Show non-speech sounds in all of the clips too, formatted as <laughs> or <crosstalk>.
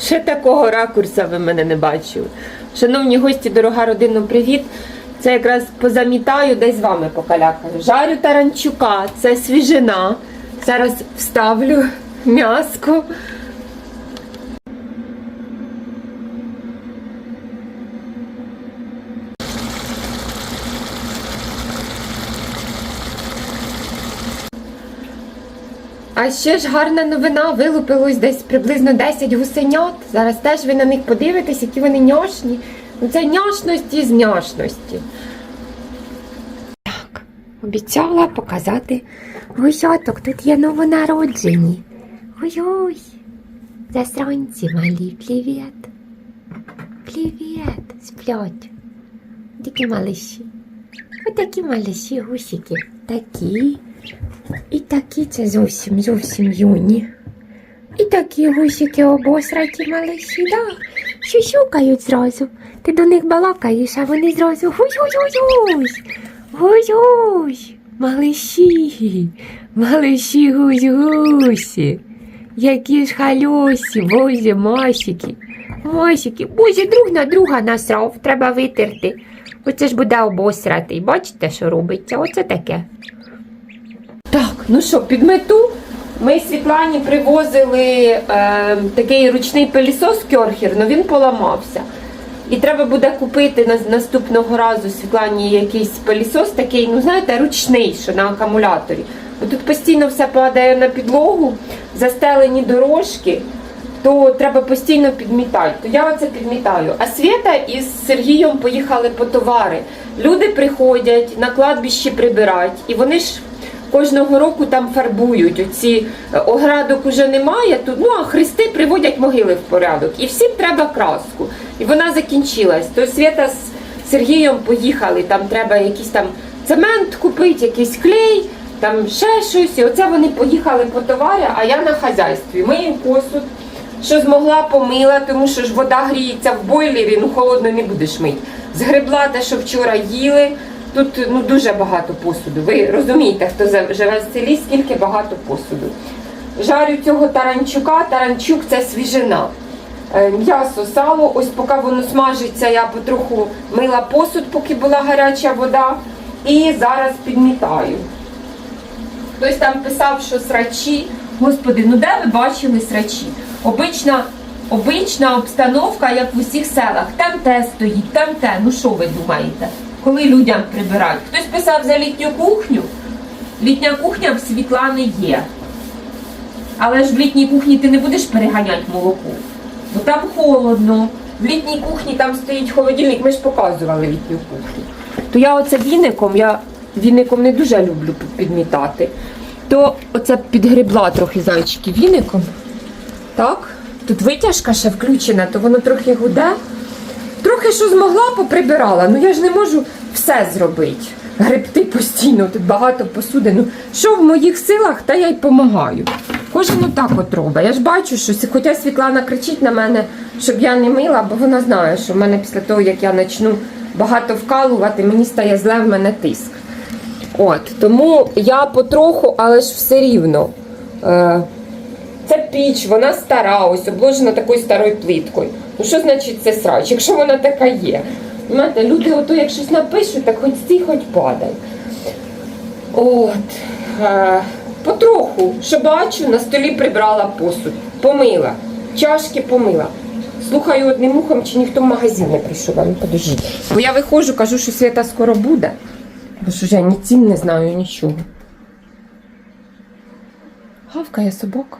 Ще такого ракурса ви мене не бачили. Шановні гості, дорога родина, привіт. Це якраз позамітаю, десь з вами покалякаю. Жарю таранчука, це свіжина. Зараз вставлю м'яско. А ще ж гарна новина, вилупилось десь приблизно 10 гусенят. Зараз теж ви на них подивитесь, які вони няшні. Ну це няшності з няшності. Так, обіцяла показати гусяток. Тут є новонароджені. Ой-ой. Засранці малі, привіт. Привіт, сплять. Такі малиші. Ось такі малиші гусики. Такі. І такі це зовсім зовсім юні. І такі гусики обосраті малиші, да. Щущукають зразу. Ти до них балакаєш, а вони зразу гусь-гусь-гусь-гусь. Гусь-гусь. Малиші, малиші гусь-гусі. Які ж халюсі, боже, масики. Масики, боже, друг на друга насрав, треба витерти. Оце ж буде обосратий. Бачите, що робиться? Оце таке. Ну що, під мету ми Світлані привозили е, такий ручний пилісос Кьорхер, але він поламався. І треба буде купити на, наступного разу Світлані якийсь пилісос такий, ну знаєте, ручний, що на акумуляторі. Бо тут постійно все падає на підлогу, застелені дорожки, то треба постійно підмітати. То я оце підмітаю. А Свята із Сергієм поїхали по товари. Люди приходять на кладбище прибирають, і вони ж кожного року там фарбують. Оці е, оградок уже немає, тут, ну а хрести приводять могили в порядок. І всім треба краску. І вона закінчилась. То Свята з Сергієм поїхали, там треба якийсь там цемент купити, якийсь клей, там ще щось. І оце вони поїхали по товари, а я на хазяйстві. Мию посуд. Що змогла помила, тому що ж вода гріється в бойлері, ну холодно не будеш мити. Згребла те, що вчора їли. Тут ну дуже багато посуду. Ви розумієте, хто живе в селі, скільки багато посуду. Жарю цього таранчука. Таранчук це свіжина. Е, М'ясо, сало. Ось поки воно смажиться, я потроху мила посуд, поки була гаряча вода. І зараз підмітаю. Хтось там писав, що срачі. Господи, ну де ви бачили срачі? Обична, обична обстановка, як в усіх селах. Там те стоїть, там те. Ну що ви думаєте? Коли людям прибирають? Хтось писав за літню кухню. Літня кухня в Світлани є. Але ж в літній кухні ти не будеш переганяти молоко. Бо там холодно. В літній кухні там стоїть холодильник, ми ж показували літню кухню. То я оце віником, я віником не дуже люблю підмітати. То оце підгребла трохи зайчики віником. Так? Тут витяжка ще включена, то воно трохи гуде. Трохи що змогла, поприбирала. Ну я ж не можу все зробити. Гребти постійно, тут багато посуди. Ну, що в моїх силах, та я й допомагаю. Кожен отак от робить. Я ж бачу, що хоча Світлана кричить на мене, щоб я не мила, бо вона знає, що в мене після того, як я почну багато вкалувати, мені стає зле, в мене тиск. От, тому я потроху, але ж все рівно. Е, це піч, вона стара, ось обложена такою старою плиткою. Ну що значить це срач, якщо вона така є? Знаєте, люди ото як щось напишуть, так хоч стій, хоч падай. От. Е, потроху, що бачу, на столі прибрала посуд, помила, чашки помила. Слухаю одним ухом, чи ніхто в магазин не прийшов, ну подождіть. Бо я виходжу, кажу, що свята скоро буде. Бо що ж я ні цін не знаю, нічого. Гавкає собака.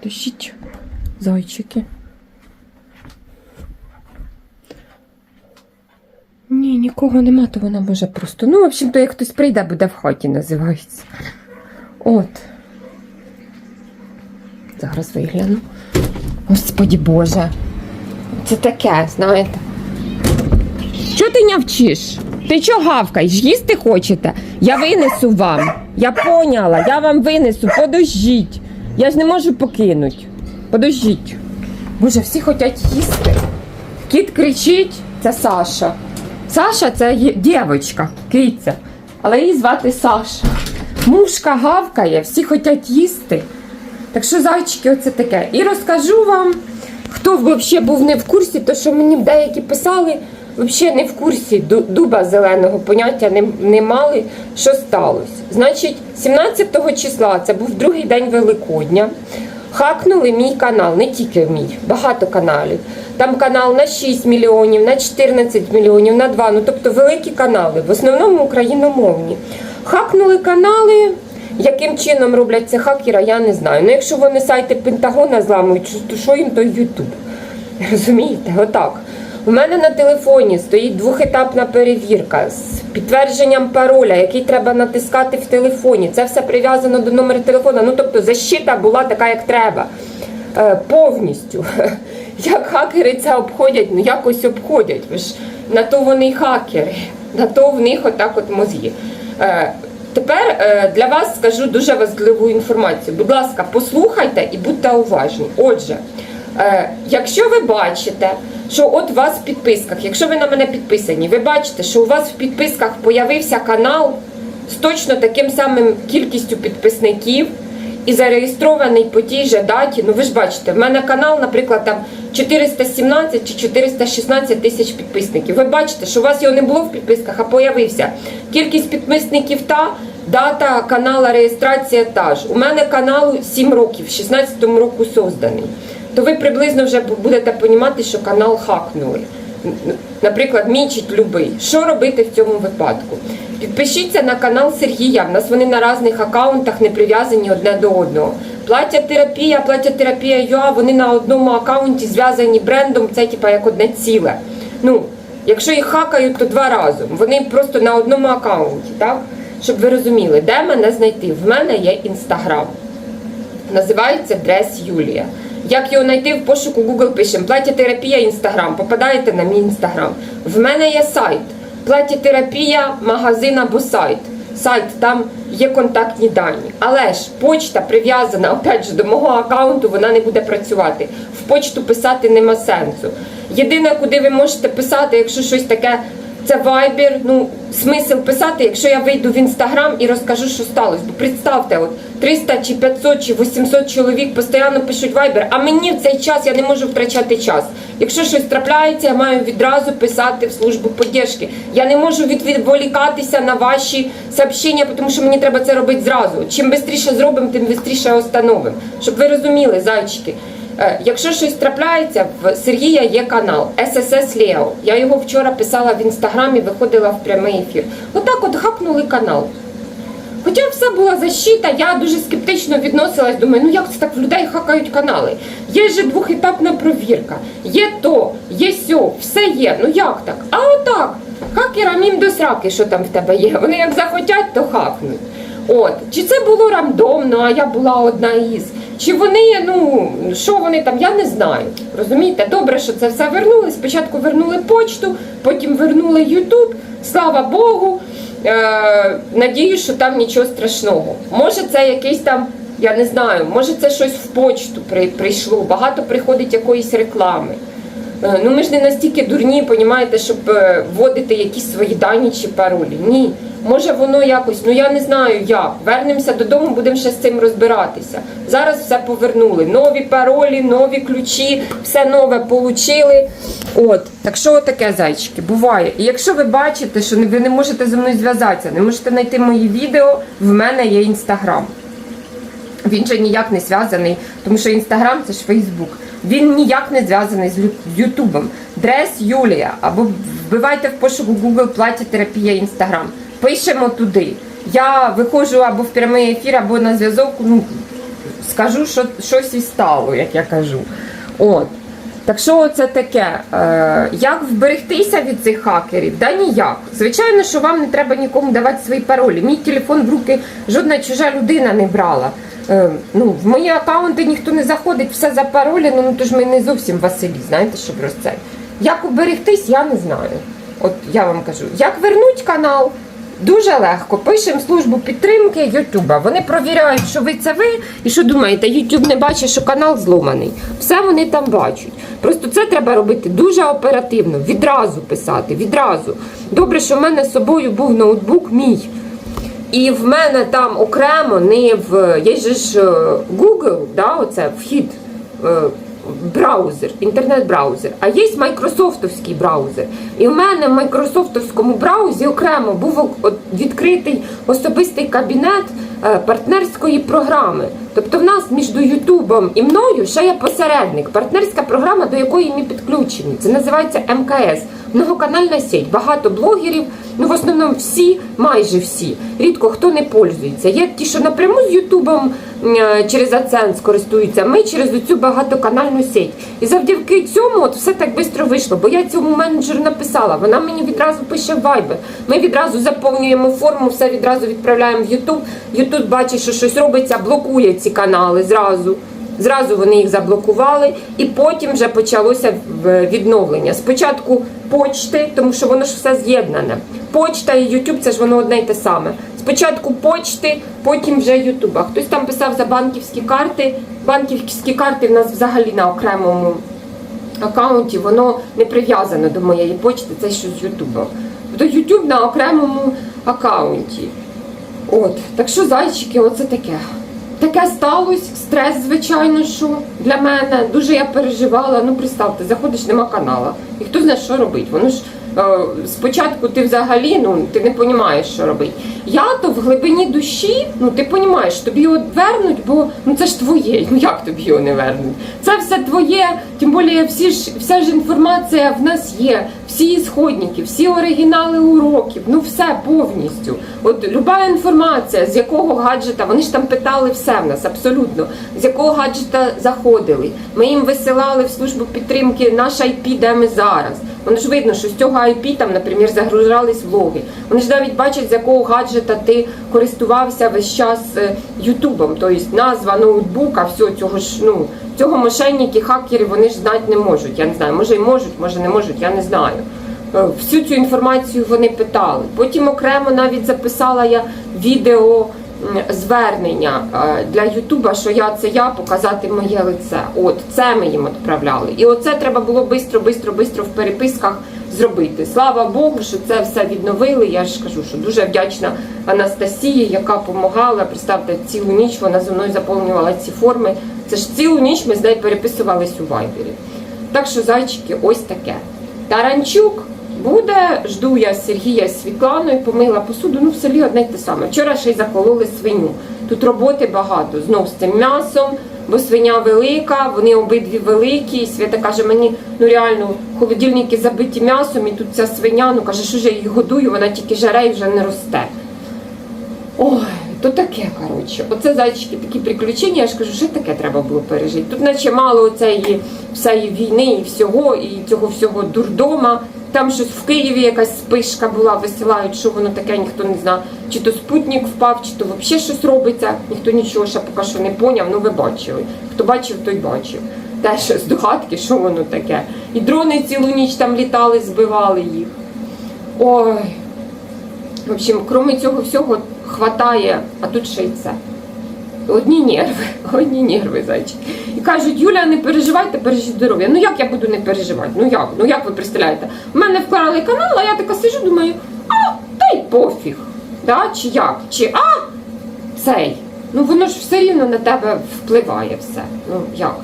Подождіть, зайчики. Ні, нікого нема, то вона може просто. Ну, в общем, то як хтось прийде, буде в хаті, називається. От. Зараз вигляну. Господі Боже. Це таке, знаєте. Що ти навчиш? Ти чого гавкаєш? Їсти хочете? Я винесу вам. Я поняла, я вам винесу. Подождіть. Я ж не можу покинути. Подождіть. Боже, всі хочуть їсти. Кіт кричить, це Саша. Саша це дівчинка, киця. Але її звати Саша. Мушка гавкає, всі хочуть їсти. Так що, зайчики, оце таке. І розкажу вам, Хто взагалі був не в курсі, то що мені деякі писали, взагалі не в курсі дуба зеленого поняття не, не мали, що сталося. Значить, 17 числа, це був другий день Великодня. Хакнули мій канал, не тільки мій, багато каналів. Там канал на 6 мільйонів, на 14 мільйонів, на 2, ну тобто великі канали, в основному україномовні. Хакнули канали. Яким чином роблять це хакера, я не знаю. Ну якщо вони сайти Пентагона зламують, то що їм той Ютуб? <laughs> Розумієте, отак. У мене на телефоні стоїть двохетапна перевірка з підтвердженням пароля, який треба натискати в телефоні. Це все прив'язано до номера телефона. Ну тобто защита була така, як треба. Е, повністю. <laughs> Як хакери це обходять, ну якось обходять. Ви ж на то вони хакери, на то в них отак от мозги. Е, Тепер е, для вас скажу дуже важливу інформацію. Будь ласка, послухайте і будьте уважні. Отже, якщо ви бачите, що от у вас в підписках, якщо ви на мене підписані, ви бачите, що у вас в підписках появився канал з точно таким самим кількістю підписників і зареєстрований по тій же даті. Ну ви ж бачите, в мене канал, наприклад, там 417 чи 416 тисяч підписників. Ви бачите, що у вас його не було в підписках, а появився. Кількість підписників та дата канала, реєстрація та ж. У мене каналу 7 років, в 16-му року созданий. То ви приблизно вже будете розуміти, що канал хакнули. Наприклад, мічить любий. Що робити в цьому випадку? Підпишіться на канал Сергія. В нас вони на різних аккаунтах не прив'язані одне до одного. Плаття терапія, плаття терапія ЮА, вони на одному аккаунті зв'язані брендом, це типа як одне ціле. Ну, якщо їх хакають, то два рази. Вони просто на одному аккаунті, так? Щоб ви розуміли, де мене знайти? В мене є інстаграм. Називається Дрес Юлія. Як його знайти в пошуку Google пишемо плаття терапія інстаграм. Попадаєте на мій інстаграм. В мене є сайт. Плаття терапія, магазин або сайт. Сайт, там є контактні дані. Але ж почта прив'язана опять же, до мого аккаунту, вона не буде працювати. В почту писати нема сенсу. Єдине, куди ви можете писати, якщо щось таке. Це Viber, ну смисл писати, якщо я вийду в інстаграм і розкажу, що сталося. Бо представте, от 300 чи 500 чи 800 чоловік постійно пишуть Viber, а мені в цей час я не можу втрачати час. Якщо щось трапляється, я маю відразу писати в службу поддержки. Я не можу відволікатися на ваші сообщення, тому що мені треба це робити зразу. Чим швидше зробимо, тим швидше остановимо. Щоб ви розуміли, зайчики. Е, Якщо щось трапляється, в Сергія є канал SSS Leo. Я його вчора писала в інстаграмі, виходила в прямий ефір. Отак от хакнули канал. Хоча все була защита, я дуже скептично відносилась, думаю, ну як це так в людей хакають канали? Є же двохетапна провірка, є то, є сьо, все є. Ну як так? А отак. Хакерам їм до сраки, що там в тебе є. Вони як захотять, то хакнуть. От, чи це було рандомно, а я була одна із. Чи вони, ну, що вони там, я не знаю. Розумієте, добре, що це все вернули. Спочатку вернули почту, потім вернули Ютуб, слава Богу. Е, надію, що там нічого страшного. Може, це якийсь там, я не знаю, може це щось в почту при, прийшло, багато приходить якоїсь реклами. Е, Ну ми ж не настільки дурні, понімаєте, щоб е, вводити якісь свої дані чи паролі. Ні. Може воно якось, ну я не знаю як. Вернемося додому, будемо ще з цим розбиратися. Зараз все повернули. Нові паролі, нові ключі, все нове получили. От, так що таке, зайчики, буває. І якщо ви бачите, що ви не можете зі мною зв'язатися, не можете знайти мої відео, в мене є інстаграм. Він же ніяк не зв'язаний, тому що інстаграм це ж Фейсбук. Він ніяк не зв'язаний з Ютубом. Дрес Юлія або вбивайте в пошуку Google плаття терапія інстаграм. Пишемо туди. Я виходжу або в прямий ефір, або на зв'язок. Ну, скажу, що щось і стало, як я кажу. От. Так що це таке? Е, як вберегтися від цих хакерів? Да ніяк. Звичайно, що вам не треба нікому давати свої паролі. Мій телефон в руки жодна чужа людина не брала. Е, ну, в мої аккаунти ніхто не заходить, все за паролі, ну, ну то ж ми не зовсім Василі, знаєте, щоб розцей. Як уберегтись, я не знаю. От я вам кажу, як вернуть канал? Дуже легко. Пишемо службу підтримки Ютуба. Вони провіряють, що ви це ви, і що думаєте, Ютуб не бачить, що канал зломаний. Все вони там бачать. Просто це треба робити дуже оперативно, відразу писати, відразу. Добре, що в мене з собою був ноутбук мій. І в мене там окремо не в є ж е, Google, да, оце вхід. Браузер, інтернет-браузер, а є майкрософтовський браузер. І в мене в майкрософтовському браузі окремо був відкритий особистий кабінет е, партнерської програми. Тобто в нас між Ютубом і мною ще є посередник, партнерська програма, до якої ми підключені. Це називається МКС. Многоканальна сеть. Багато блогерів, ну в основному всі, майже всі. Рідко хто не пользується. Є ті, що напряму з Ютубом е, через AdSense користуються. Ми через цю багатоканальну сеть. І завдяки цьому от все так швидко вийшло. Бо я цьому менеджеру написала. Вона мені відразу пише в Viber. Ми відразу заповнюємо форму, все відразу відправляємо в Ютуб. Ютуб бачить, що щось робиться, блокує ці канали зразу. Зразу вони їх заблокували, і потім вже почалося відновлення. Спочатку почти, тому що воно ж все з'єднане. Почта і YouTube це ж воно одне й те саме. Спочатку почти, потім вже YouTube. А хтось там писав за банківські карти. Банківські карти в нас взагалі на окремому аккаунті, воно не прив'язано до моєї почти, це щось з Ютубом. Тобто YouTube на окремому аккаунті. От, так що, зайчики, оце таке. Таке сталося, стрес, звичайно, що для мене. Дуже я переживала. Ну, представте, заходиш, нема канала. І хто знає, що робить. Воно ж е, спочатку ти взагалі ну, ти не розумієш, що робити. Я то в глибині душі, ну ти розумієш, тобі його вернуть, бо ну це ж твоє. Ну як тобі його не вернуть? Це все твоє, тим більше всі ж, вся ж інформація в нас є, всі ісходники, всі оригінали уроків, ну все повністю. От люба інформація, з якого гаджета, вони ж там питали все в нас, абсолютно, з якого гаджета заходили. Ми їм висилали в службу підтримки наш IP, де ми зараз. Воно ж видно, що з цього IP там, наприклад, загружались влоги. Вони ж навіть бачать, з якого гаджета ти користувався весь час е, Ютубом. Тобто назва ноутбука, все цього ж ну цього мошенники, хакери вони ж знати не можуть. Я не знаю, може й можуть, може не можуть, я не знаю. Е, Всю цю інформацію вони питали. Потім окремо навіть записала я відео звернення е, для Ютуба, що я це я показати моє лице. От це ми їм відправляли. І оце треба було бистро, бистро, бистро в переписках зробити. Слава Богу, що це все відновили. Я ж кажу, що дуже вдячна Анастасії, яка допомагала. Представте, цілу ніч вона зі мною заповнювала ці форми. Це ж цілу ніч ми з нею переписувались у Вайбері. Так що, зайчики, ось таке. Таранчук буде, жду я Сергія з Світланою, помила посуду, ну в селі одне й те саме. Вчора ще й закололи свиню. Тут роботи багато. Знов з цим м'ясом, бо свиня велика, вони обидві великі. І Свята каже, мені ну реально холодильники забиті м'ясом, і тут ця свиня, ну каже, що ж я її годую, вона тільки жаре і вже не росте. Ой, то таке, коротше. Оце зайчики такі приключення, я ж кажу, що таке треба було пережити. Тут наче мало цієї всієї війни і всього, і цього всього дурдома. Там щось в Києві якась спишка була, висилають, що воно таке, ніхто не знає. Чи то спутник впав, чи то взагалі щось робиться. Ніхто нічого ще поки що не поняв, ну ви бачили. Хто бачив, той бачив. Теж здогадки, що воно таке. І дрони цілу ніч там літали, збивали їх. Ой. В общем, крім цього всього, хватає, а тут ще й це. Одні нерви, <laughs> одні нерви, зайчики. І кажуть, Юля, не переживайте, бережіть здоров'я. Ну як я буду не переживати? Ну як? Ну як ви представляєте? У мене вкрали канал, а я така сижу, думаю, а та й пофіг. Да? Чи як? Чи а цей. Ну воно ж все рівно на тебе впливає все. Ну як?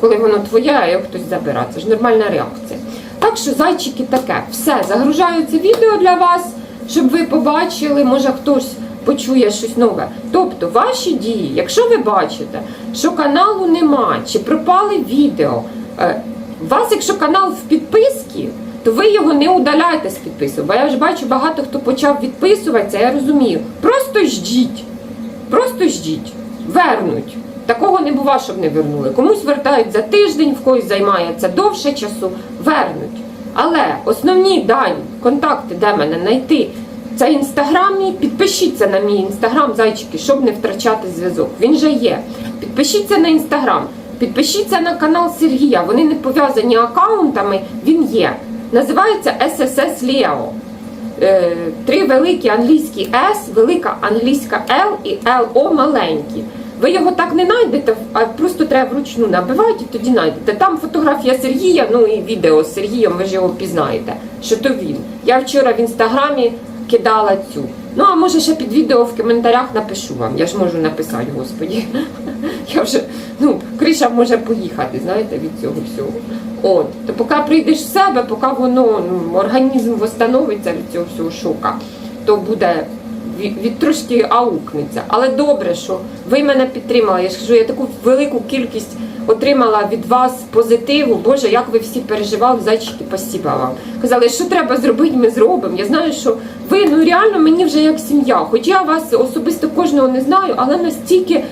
Коли воно твоє, а його хтось забирає. Це ж нормальна реакція. Так що, зайчики, таке. Все, загружаю це відео для вас, щоб ви побачили, може хтось почує щось нове. Тобто, ваші дії, якщо ви бачите, що каналу нема, чи пропали відео, е, у вас, якщо канал в підписці, то ви його не удаляйте з підпису. Бо я вже бачу, багато хто почав відписуватися, я розумію. Просто ждіть. Просто ждіть, вернуть. Такого не бува, щоб не вернули. Комусь вертають за тиждень, в когось займається довше часу, вернуть. Але основні дані, контакти, де мене знайти, це інстаграмі. Підпишіться на мій інстаграм, зайчики, щоб не втрачати зв'язок. Він же є. Підпишіться на інстаграм, підпишіться на канал Сергія. Вони не пов'язані аккаунтами, він є. Називається SSS Leo. Е, Три великі англійські S, велика англійська L і LO маленькі. Ви його так не знайдете, а просто треба вручну набивати і тоді знайдете. Там фотографія Сергія, ну і відео з Сергієм, ви ж його пізнаєте, що то він. Я вчора в інстаграмі кидала цю. Ну, а може ще під відео в коментарях напишу вам. Я ж можу написати, господі. <laughs> я вже, ну, криша може поїхати, знаєте, від цього всього. От, то поки прийдеш в себе, поки воно, ну, організм восстановиться від цього всього шока, то буде від, трошки аукнеться. Але добре, що ви мене підтримали. Я ж кажу, я таку велику кількість отримала від вас позитиву. Боже, як ви всі переживали, зайчики, спасіба вам. Казали, що треба зробити, ми зробимо. Я знаю, що ви ну реально мені вже як сім'я. Хоч я вас особисто кожного не знаю, але настільки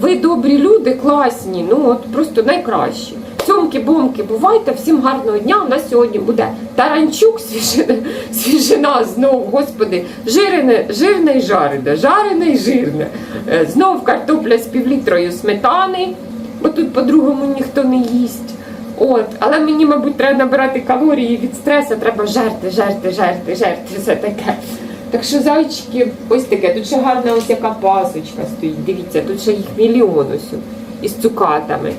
ви добрі люди, класні, ну от просто найкращі. Цьомки, бомки, бувайте, всім гарного дня. У нас сьогодні буде таранчук, свіжина, <laughs> свіжина знов, господи, жирене, жирне і жарене, жарене і жирне. Е, Знов картопля з півлітрою сметани, бо тут по-другому ніхто не їсть. От, але мені, мабуть, треба набирати калорії від стресу, треба жерти, жерти, жерти, жерти, все таке. Так що зайчики, ось таке. Тут ще гарна ось яка пасочка стоїть. Дивіться, тут ще їх мільйон ось із цукатами.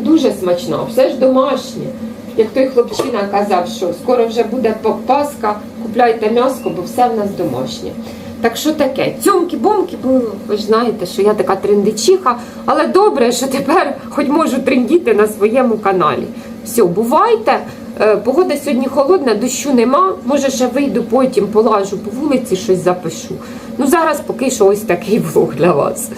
Дуже смачно, все ж домашнє. Як той хлопчина казав, що скоро вже буде Пасха, купляйте м'яско, бо все в нас домашнє. Так що таке? Цьомки-бомки, бо ви ж знаєте, що я така трендичиха, але добре, що тепер хоч можу трендіти на своєму каналі. Все, бувайте. Е, Погода сьогодні холодна, дощу нема. Може, ще вийду потім, полажу по вулиці, щось запишу. Ну зараз поки що ось такий влог для вас.